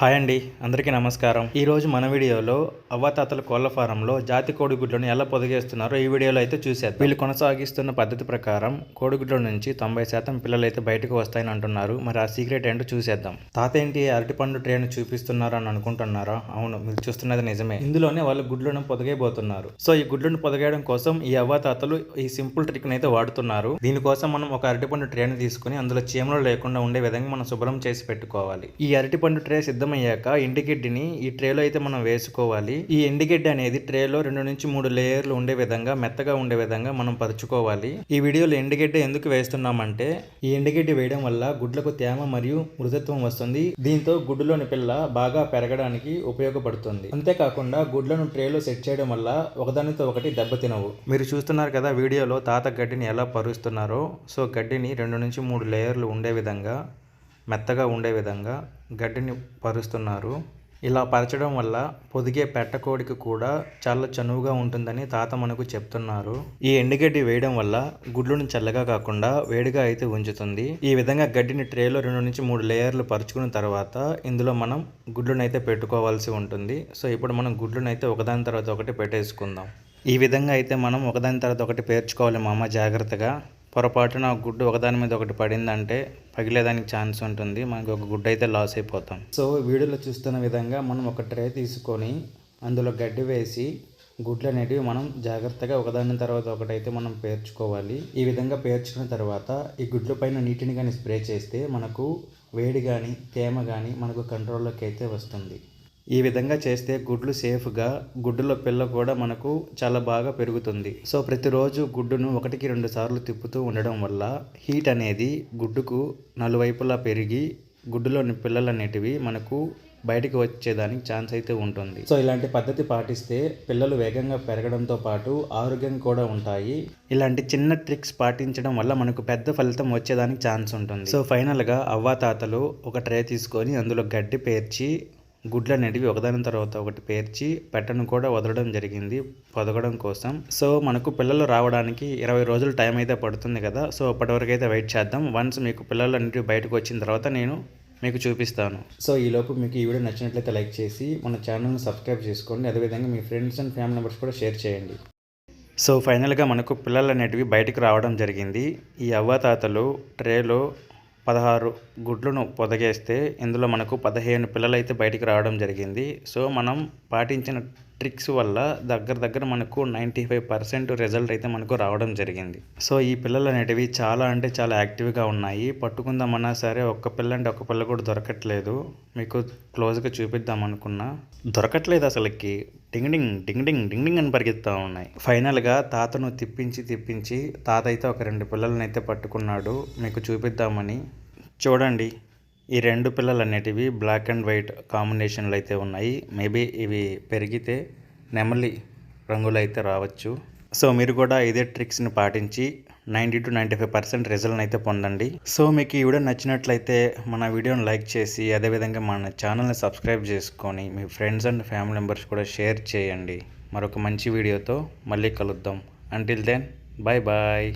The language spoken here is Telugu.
హాయ్ అండి అందరికీ నమస్కారం. ఈ రోజు మన వీడియోలో అవ్వతాతల కోళ్ళ ఫారంలో జాతి కోడిగుడ్లను ఎలా పొదిగేస్తున్నారో ఈ వీడియోలో అయితే చూసేద్దాం. వీళ్ళు కొనసాగిస్తున్న పద్ధతి ప్రకారం కోడిగుడ్ల నుంచి తొంభై శాతం పిల్లలు అయితే బయటకు వస్తాయని అంటున్నారు. మరి ఆ సీక్రెట్ ఏంటో చూసేద్దాం. తాత ఏంటి అరటిపండు ట్రేను చూపిస్తున్నారు అని అనుకుంటున్నారా? అవును మీరు చూస్తున్నది నిజమే. ఇందులోనే వాళ్ళు గుడ్లను పొదగైపోతున్నారు సో ఈ గుడ్లను పొదగేయడం కోసం ఈ అవ్వాతాతలు ఈ సింపుల్ ట్రిక్ అయితే వాడుతున్నారు. దీనికోసం మనం ఒక అరటిపండు ట్రేను తీసుకుని అందులో చీమలు లేకుండా ఉండే విధంగా మనం శుభ్రం చేసి పెట్టుకోవాలి. ఈ అరటిపండు ట్రే సిద్ధమయ్యాక ఎండుగడ్డిని ఈ ట్రేలో అయితే మనం వేసుకోవాలి. ఈ ఎండుగడ్డి అనేది ట్రేలో రెండు నుంచి మూడు లేయర్లు ఉండే విధంగా మెత్తగా ఉండే విధంగా మనం పరుచుకోవాలి. ఈ వీడియోలో ఎండిగడ్డి ఎందుకు వేస్తున్నామంటే ఈ ఎండుగడ్డి వేయడం వల్ల గుడ్లకు తేమ మరియు మృదుత్వం వస్తుంది. దీంతో గుడ్డులోని పిల్ల బాగా పెరగడానికి ఉపయోగపడుతుంది. అంతేకాకుండా గుడ్లను ట్రేలో సెట్ చేయడం వల్ల ఒకదానితో ఒకటి దెబ్బతినవు. మీరు చూస్తున్నారు కదా వీడియోలో తాత గడ్డిని ఎలా పరుస్తున్నారో. సో గడ్డిని రెండు నుంచి మూడు లేయర్లు ఉండే విధంగా మెత్తగా ఉండే విధంగా గడ్డిని పరుస్తున్నారు. ఇలా పరచడం వల్ల పొదిగే పెట్టకోడికి కూడా చాలా చనువుగా ఉంటుందని తాత మనకు చెప్తున్నారు. ఈ ఎండుగడ్డి వేయడం వల్ల గుడ్లను చల్లగా కాకుండా వేడిగా అయితే ఉంచుతుంది. ఈ విధంగా గడ్డిని ట్రేలో రెండు నుంచి మూడు లేయర్లు పరుచుకున్న తర్వాత ఇందులో మనం గుడ్లను అయితే పెట్టుకోవాల్సి ఉంటుంది. సో ఇప్పుడు మనం గుడ్లను అయితే ఒకదాని తర్వాత ఒకటి పెట్టేసుకుందాం. ఈ విధంగా అయితే మనం ఒకదాని తర్వాత ఒకటి పేర్చుకోవాలి మామ జాగ్రత్తగా. పొరపాటున గుడ్డు ఒకదాని మీద ఒకటి పడిందంటే పగిలేదానికి ఛాన్స్ ఉంటుంది. మనకు ఒక గుడ్డు అయితే లాస్ అయిపోతాం. సో వీడియోలో చూస్తున్న విధంగా మనం ఒక ట్రే తీసుకొని అందులో గడ్డి వేసి గుడ్లు అనేటివి మనం జాగ్రత్తగా ఒకదాని తర్వాత ఒకటైతే మనం పేర్చుకోవాలి. ఈ విధంగా పేర్చుకున్న తర్వాత ఈ గుడ్ల పైన నీటిని కానీ స్ప్రే చేస్తే మనకు వేడి కానీ తేమ కానీ మనకు కంట్రోల్లోకి అయితే వస్తుంది. ఈ విధంగా చేస్తే గుడ్లు సేఫ్గా గుడ్డులో పిల్ల కూడా మనకు చాలా బాగా పెరుగుతుంది. సో ప్రతిరోజు గుడ్డును ఒకటికి రెండు సార్లు తిప్పుతూ ఉండడం వల్ల హీట్ అనేది గుడ్డుకు నలువైపులా పెరిగి గుడ్డులోని పిల్లలు అనేటివి మనకు బయటికి వచ్చేదానికి ఛాన్స్ అయితే ఉంటుంది. సో ఇలాంటి పద్ధతి పాటిస్తే పిల్లలు వేగంగా పెరగడంతో పాటు ఆరోగ్యం కూడా ఉంటాయి. ఇలాంటి చిన్న ట్రిక్స్ పాటించడం వల్ల మనకు పెద్ద ఫలితం వచ్చేదానికి ఛాన్స్ ఉంటుంది. సో ఫైనల్గా అవ్వాతాతలు ఒక ట్రే తీసుకొని అందులో గడ్డి పేర్చి గుడ్లు అనేటివి ఒకదాని తర్వాత ఒకటి పేర్చి పెట్టను కూడా వదలడం జరిగింది పొదగడం కోసం. సో మనకు పిల్లలు రావడానికి ఇరవై రోజులు టైం అయితే పడుతుంది కదా. సో అప్పటివరకు అయితే వెయిట్ చేద్దాం. వన్స్ మీకు పిల్లలు అనేటివి బయటకు వచ్చిన తర్వాత నేను మీకు చూపిస్తాను. సో ఈలోపు మీకు ఈ వీడియో నచ్చినట్లయితే లైక్ చేసి మన ఛానల్ని సబ్స్క్రైబ్ చేసుకోండి. అదేవిధంగా మీ ఫ్రెండ్స్ అండ్ ఫ్యామిలీ మెంబర్స్ కూడా షేర్ చేయండి. సో ఫైనల్గా మనకు పిల్లలు అనేటివి బయటకు రావడం జరిగింది. ఈ అవ్వాతాతలు ట్రేలో పదహారు గుడ్లను పొదగేస్తే ఇందులో మనకు పదిహేను పిల్లలు అయితే బయటికి రావడం జరిగింది. సో మనం పాటించిన ట్రిక్స్ వల్ల దగ్గర దగ్గర మనకు నైంటీ ఫైవ్ పర్సెంట్ రిజల్ట్ అయితే మనకు రావడం జరిగింది. సో ఈ పిల్లలు అనేటివి చాలా అంటే చాలా యాక్టివ్గా ఉన్నాయి. పట్టుకుందామన్నా సరే ఒక్క పిల్ల అంటే ఒక్క పిల్ల కూడా దొరకట్లేదు. మీకు క్లోజ్గా చూపిద్దాం అనుకున్నా. దొరకట్లేదు అసలుకి. డింగ్డింగ్ డింగ్డింగ్ డింగ్డింగ్ అని పరిగెత్తా ఉన్నాయి. ఫైనల్గా తాతను తిప్పించి తిప్పించి తాత అయితే ఒక రెండు పిల్లలను అయితే పట్టుకున్నాడు. మీకు చూపిద్దామని. చూడండి ఈ రెండు పిల్లలు అనేటివి బ్లాక్ అండ్ వైట్ కాంబినేషన్లు అయితే ఉన్నాయి. మేబీ ఇవి పెరిగితే నెమలి రంగులు అయితే రావచ్చు. సో మీరు కూడా ఇదే ట్రిక్స్ని పాటించి ninety to ninety five percent result అయితే పొందండి. సో మీకు ఈ వీడియో నచ్చినట్లయితే మన వీడియోని లైక్ చేసి అదేవిధంగా మన ఛానల్ని సబ్స్క్రైబ్ చేసుకొని మీ ఫ్రెండ్స్ అండ్ ఫ్యామిలీ మెంబర్స్ కూడా షేర్ చేయండి. మరొక మంచి వీడియోతో మళ్ళీ కలుద్దాం. Until then bye bye